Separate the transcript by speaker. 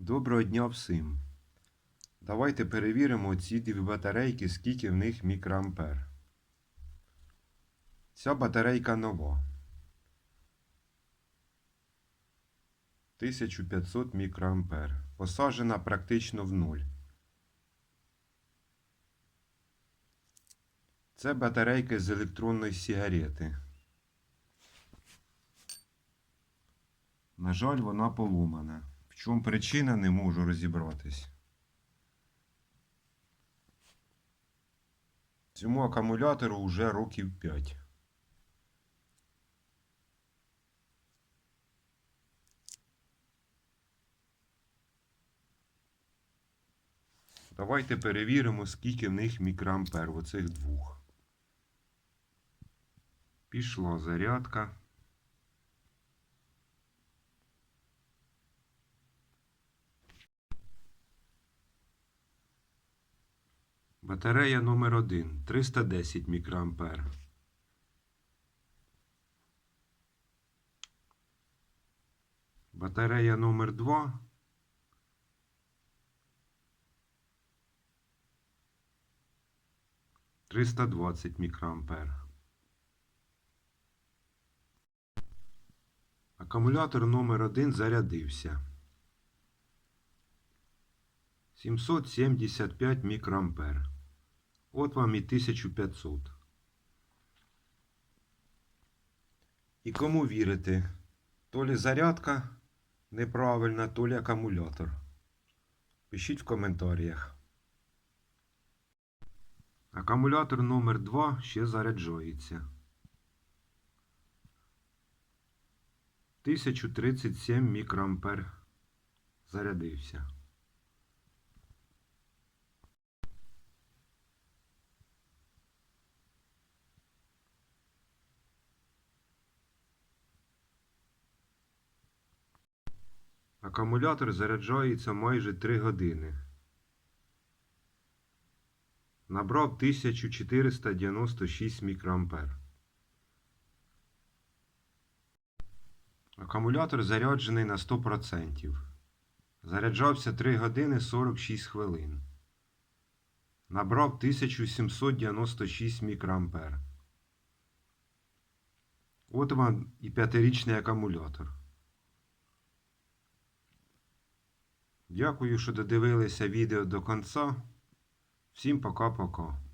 Speaker 1: Доброго дня всім. Давайте перевіримо ці дві батарейки, скільки в них мікроампер. Ця батарейка нова. 1500 мікроампер. Посаджена практично в нуль. Це батарейка з електронної сигарети. На жаль, вона поломана. Чому причина, не можу розібратись. Цьому акумулятору вже років 5. Давайте перевіримо, скільки в них мікроампер оцих двох. Пішла зарядка. Батарея номер 1 310 мікроампер. Батарея номер 2 320 мікроампер. Акумулятор номер 1 зарядився. 775 мікроампер. От вам і 1500. І кому вірити? То лі зарядка неправильна, то лі акумулятор. Пишіть в коментарях. Акумулятор номер 2 ще заряджається. 1037 мікроампер зарядився. Акумулятор заряджається майже 3 години. Набрав 1496 мікроампер. Акумулятор заряджений на 100%. Заряджався 3 години 46 хвилин. Набрав 1796 мікроампер. От вам і п'ятирічний акумулятор. Дякую, що додивилися відео до кінця. Всім пока-пока.